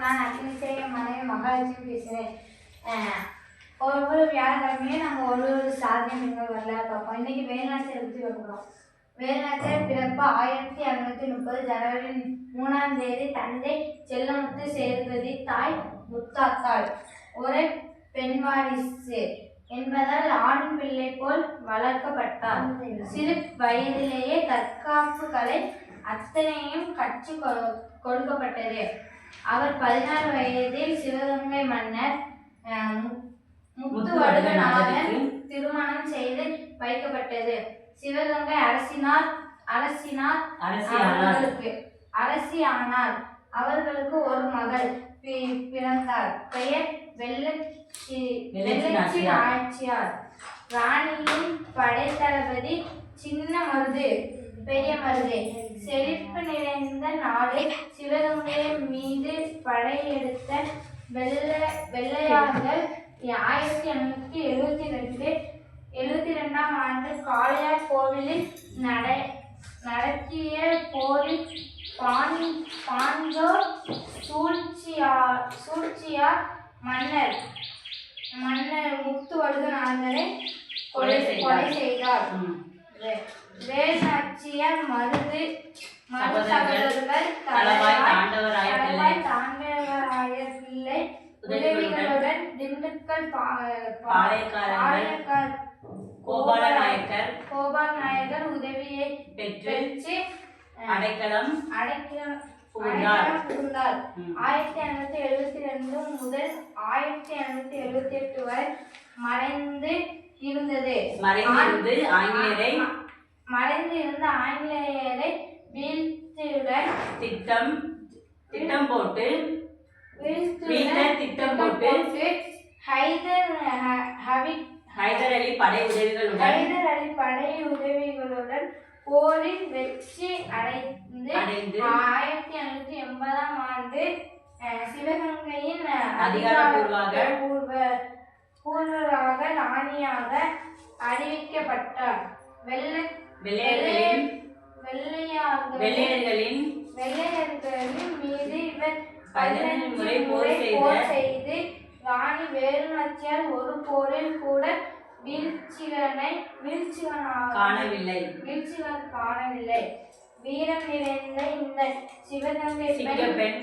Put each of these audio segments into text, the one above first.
நான் அகிலேஷ் மனைவி மகாலட்சுமி பேசுகிறேன் ஒவ்வொரு வியாழக்கிழமையும் நாங்கள் ஒரு ஒரு சாதனை பெண்கள் வரலாறு பார்ப்போம். இன்றைக்கி வேலுநாச்சியார் பற்றி பார்க்குறோம் வேலுநாச்சியார் பிறப்பு ஆயிரத்தி அறுநூத்தி முப்பது ஜனவரி மூணாம் தேதி தந்தை செல்லமுத்து சேதுபதி தாய் முத்தாத்தாள். ஒரு பெண் வாரிசு என்பதால் ஆண் பிள்ளை போல் வளர்க்கப்பட்டார். சிறு வயதிலேயே தற்காப்பு கலை அத்தனையும் கற்று கொ- கொடுக்கப்பட்டது. அவர் பதினாறு வயதில் சிவகங்கை மன்னர் முத்துவடுகநாதன் திருமணம் செய்து வைக்கப்பட்டது. சிவகங்கை அரசினார் அரசினார் அவர்களுக்கு அரசி ஆனார் அவர்களுக்கு ஒரு மகள் பிறந்தார். பெயர் வெள்ளச்சி. நாச்சியார் ராணியின் படைத்தளபதி சின்ன மருது பெரிய மருது. செழிப்பு நிறைந்த நாடு சிவகங்கை மீது படையெடுத்த வெள்ள வெள்ளையார்கள் ஆயிரத்தி எண்ணூற்றி எழுபத்தி ரெண்டு எழுபத்தி ரெண்டாம் ஆண்டு காளையார் கோவிலில் நட நடத்திய போரில் பாண் பாஞ்சோர் சூழ்ச்சியா சூழ்ச்சியார் மன்னர் மன்னர் முத்துவடுகநாதனை கொலை கொலை கொலை செய்தார். ம். வே- வேலுநாச்சியார் மருது மரு தளவாய் தளவாய் தாண்டவராய பிள்ளை தளவாய் தாண்டவராய பிள்ளை உதவிகளுடன் திண்டுக்கல் பாளையக்காரர்கள் பாளையக்கார் கோபால நாயக்கர் கோபால் நாயகர் உதவியை பெற்று அடைக்கலம் அடைக்கலம் புகுந்தார். ஆயிரத்தி ஐநூத்தி எழுபத்தி ரெண்டு முதல் ஆயிரத்தி ஐநூத்தி எழுபத்தி எட்டு வரை மறைந்து இருந்தது. மறைந்திருந்து ஆங்கிலேயரை மறைந்து இருந்த ஆங்கிலேயரை வீழ்த்தியுடன் திட்டம் திட்டம் போட்டு திட்டம் ஹைதர் அலி படை உதவிகளுடன் ஹைதர் அலி படை உதவிகளுடன் போரில் வெற்றி அடைந்து ஆயிரத்தி ஐநூத்தி எண்பதாம் ஆண்டு சிவகங்கையின் அஹ், பூர்வராக ராணியாக அறிவிக்கப்பட்டார். வெள்ள வெள்ளையர்களின் வெள்ளையார்கள் வெள்ளையர்களின் வெள்ளையர்களின் மீது இவர் முறை போர் முறை செய்த ராணி வேலுநாச்சியார் ஒரு போரில் கூட வீழ்ச்சிகனை வீழ்ச்சிகனாக காணவில்லை. வீழ்ச்சிகள் காணவில்லை. வீரம் நிறைந்த இந்த சிவகங்கை பெண் சிங்கப்பெண்.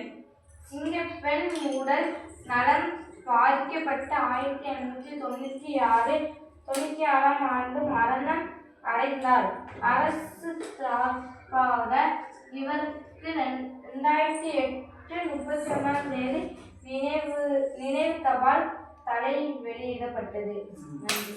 சிங்கப்பெண் உடல் நலம் பாதிக்கப்பட்ட ஆயிரத்தி ஐநூற்றி தொண்ணூற்றி ஆறு தொண்ணூற்றி ஆறாம் ஆண்டு மரணம் அடைந்தார். அரசு சார்பாக இவருக்கு ரெண்- ரெண்டாயிரத்தி எட்டு முப்பத்தி ஒன்றாம் தேதி நினைவு நினைவு தபால் தலை வெளியிடப்பட்டது. நன்றி.